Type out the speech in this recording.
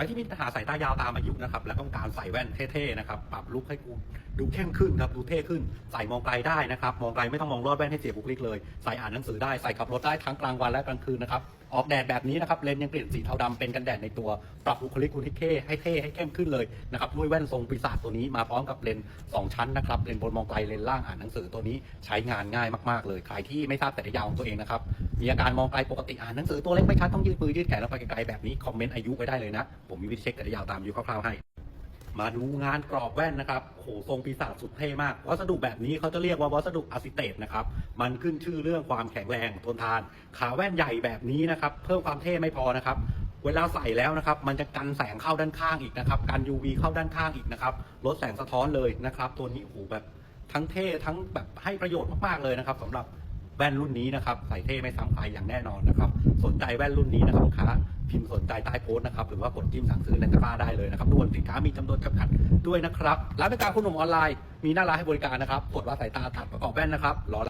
รที่มีปัญหาสายตายาวตามอายุนะครับ และต้องการใส่แว่นเท่ๆนะครับ ปรับลุคให้กูดูเข้มขึ้นครับดูเท่ขึ้น ใส่มองไกลได้นะครับ มองไกลไม่ต้องมองรอดแว่นให้เสียบุคลิกเลย ใส่อ่านหนังสือได้ใส่ขับรถได้ทั้งกลางวันและกลางคืนนะครับ ออกแดดแบบนี้นะครับเลนยังเปลี่ยนสีเทาดำเป็นกันแดดในตัว ปรับบุคลิกคุณให้เท่ให้เท่ให้เข้มขึ้นเลยนะครับด้วยแว่นทรงปีศาจตัวนี้มาพร้อมกับเลนสองชั้นนะครับเลนบนมองไกลเลนล่างอ่านหนังสือตัวนี้ใช้งานง่ายมากๆเลยใครที่ไม่ทราบสายตายาวของตัวเองนะครับ มีอาการมองไกลปกติอ่านหนังสือตัวเล็กไม่ชัดต้องยืดมือยืดแขนแล้วไปไกลๆแบบนี้คอมเมนต์อายุไว้ได้เลยนะ ผมมีวิธีเช็คสายตายาวตามอายุคร่าวๆให้ มาดูงานกรอบแว่นนะครับโอ้โหทรงปีศาจสุดเท่มาก วัสดุแบบนี้เขาจะเรียกว่าวัสดุอะซิเตตนะครับ มันขึ้นชื่อเรื่องความแข็งแรงทนทาน ขาแว่นใหญ่แบบนี้นะครับเพิ่มความเท่ไม่พอนะครับเวลาใส่แล้วนะครับ มันจะกันแสงเข้าด้านข้างอีกนะครับ กัน UV เข้าด้านข้างอีกนะครับ ลดแสงสะท้อนเลยนะครับ ตัวนี้โอ้โหแบบทั้งเท่ทั้งแบบให้ประโยชน์มาก ๆ เลยนะครับสำหรับ แว่นรุ่นนี้นะครับใส่เท่ไม่ซ้ำใครอย่างแน่นอนนะครับ สนใจแว่นรุ่นนี้นะครับลูกค้าพิมพ์สนใจใต้โพสต์นะครับ หรือว่ากดจิ้มสั่งซื้อในตะกร้าได้เลยนะครับทุกคนสินค้ามีจำนวนจำกัดด้วยนะครับร้านบริการคุณหนุ่มออนไลน์มีหน้าร้านให้บริการนะครับกดว่าสายตาตัดประกอบแว่นนะครับรอ